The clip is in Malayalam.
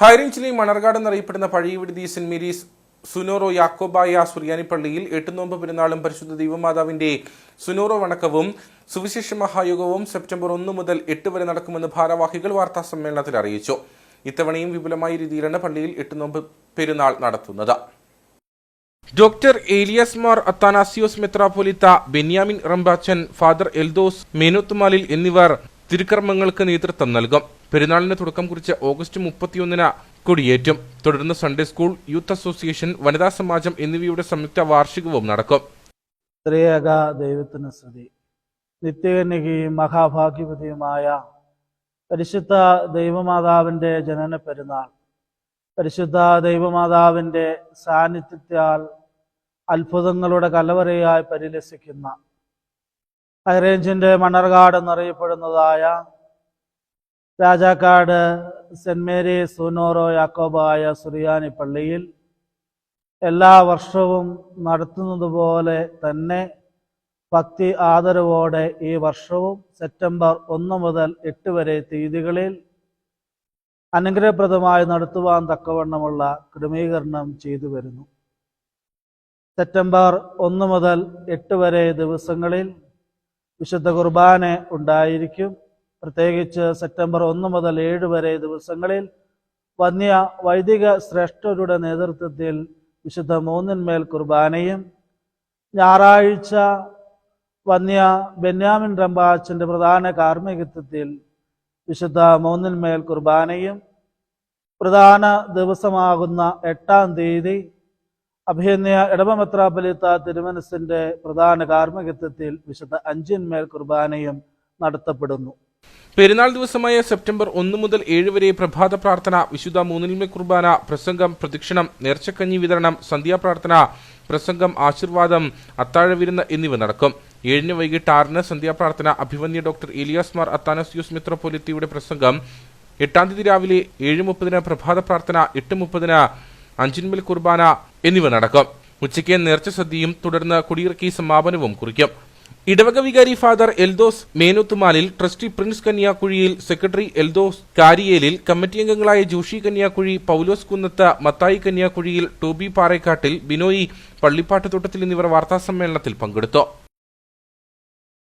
ഹൈറേഞ്ചിലെ മണർകാട് എന്നറിയപ്പെടുന്ന Pazhayaviduthy saint Mary's Sunoro Yakobaya സുറിയാനിപ്പള്ളിയിൽ Ettunombu പെരുന്നാളും പരിശുദ്ധ ദൈവമാതാവിന്റെ സുനോറോ വണക്കവും സുവിശേഷ മഹായോഗവും സെപ്റ്റംബർ ഒന്ന് മുതൽ എട്ട് വരെ നടക്കുമെന്ന് ഭാരവാഹികൾ വാർത്താ സമ്മേളനത്തിൽ അറിയിച്ചു. ഇത്തവണയും വിപുലമായ രീതിയിലാണ് പള്ളിയിൽ എട്ടുനോമ്പ് പെരുന്നാൾ നടത്തുന്നത്. ഡോക്ടർ ഏലിയാസ് മാർ അത്താനാസിയോസ് മെത്രാപൊലിത്ത ബെന്യാമിൻ റംബാച്ചൻ ഫാദർ എൽദോസ് മേനോത്തുമാലിൽ എന്നിവർ തിരുക്കർമ്മങ്ങൾക്ക് നേതൃത്വം നൽകും. പെരുന്നാളിന് തുടക്കം കുറിച്ച് ഓഗസ്റ്റ് മുപ്പത്തിയൊന്നിന് കൊടിയേറ്റും. തുടർന്ന് സൺഡേ സ്കൂൾ യൂത്ത് അസോസിയേഷൻ വനിതാ സമാജം എന്നിവയുടെ സംയുക്ത വാർഷികവും നടക്കും. ദൈവത്തിന് സ്തുതി. നിത്യകന്യകയും മഹാഭാഗ്യവതിയുമായ പരിശുദ്ധ ദൈവമാതാവിന്റെ ജനന പെരുന്നാൾ. പരിശുദ്ധ ദൈവമാതാവിന്റെ സാന്നിധ്യത്താൽ അത്ഭുതങ്ങളുടെ കലവറയായി പരിലസിക്കുന്ന ഹൈറേഞ്ചിന്റെ Mannarkad എന്നറിയപ്പെടുന്നതായ Rajakkad saint Mary Sunoro Yakobaya Suriyani പള്ളിയിൽ എല്ലാ വർഷവും നടത്തുന്നത് പോലെ തന്നെ ഭക്തി ആദരവോടെ ഈ വർഷവും സെപ്റ്റംബർ ഒന്ന് മുതൽ എട്ട് വരെ തീയതികളിൽ അനുഗ്രഹപ്രദമായി നടത്തുവാൻ തക്കവണ്ണമുള്ള ക്രമീകരണം ചെയ്തു വരുന്നു. സെപ്റ്റംബർ ഒന്ന് മുതൽ എട്ട് വരെ ദിവസങ്ങളിൽ വിശുദ്ധ കുർബാന ഉണ്ടായിരിക്കും. പ്രത്യേകിച്ച് സെപ്റ്റംബർ ഒന്ന് മുതൽ ഏഴ് വരെ ദിവസങ്ങളിൽ വന്യ വൈദിക ശ്രേഷ്ഠരുടെ നേതൃത്വത്തിൽ വിശുദ്ധ മൂന്നിന്മേൽ കുർബാനയും ഞായറാഴ്ച വന്യ ബെന്യാമിൻ റമ്പാച്ചന്റെ പ്രധാന കാർമ്മികത്വത്തിൽ വിശുദ്ധ മൂന്നിന്മേൽ കുർബാനയും പ്രധാന ദിവസമാകുന്ന എട്ടാം തീയതി അഭിനയ ഇടവമെത്രാപലിത്ത തിരുമനസിന്റെ പ്രധാന കാർമ്മികത്വത്തിൽ വിശുദ്ധ അഞ്ചിന്മേൽ കുർബാനയും നടത്തപ്പെടുന്നു. പെരുന്നാൾ ദിവസമായ സെപ്റ്റംബർ ഒന്ന് മുതൽ ഏഴ് വരെ പ്രഭാത പ്രാർത്ഥന വിശുദ്ധ മൂന്നിൽമ കുർബാന പ്രസംഗം പ്രദക്ഷിണം നേർച്ചക്കഞ്ഞി വിതരണം സന്ധ്യാപ്രാർത്ഥന പ്രസംഗം ആശീർവാദം അത്താഴവിരുന്ന് എന്നിവ നടക്കും. ഏഴിന് വൈകിട്ട് ആറിന് സന്ധ്യാപ്രാർത്ഥന അഭിവന്യ ഡോക്ടർ ഇലിയാസ് മാർ അത്താനസ്യൂസ് മിത്രപൊലിത്തിയുടെ പ്രസംഗം എട്ടാം തീയതി രാവിലെ ഏഴ് മുപ്പതിന് പ്രഭാത പ്രാർത്ഥന എട്ട് മുപ്പതിന് അഞ്ചിൻമേൽ കുർബാന എന്നിവ നടക്കും. ഉച്ചയ്ക്ക് നേർച്ച സദ്യയും തുടർന്ന് കുടിയിറക്കി സമാപനവും കുറിക്കും. ഇടവക വികാരി father Eldhose Menothumalil trustee Prince Kanyakuzhiyil secretary Eldhose Kariyelil committee അംഗങ്ങളായ ജോഷി കന്യാക്കുഴി പൗലോസ് കുന്നത്ത് മത്തായി കന്യാക്കുഴിയിൽ ടോബി പാറേക്കാട്ടിൽ ബിനോയി പള്ളിപ്പാട്ടുതോട്ടത്തിൽ എന്നിവർ വാർത്താസമ്മേളനത്തിൽ പങ്കെടുത്തു.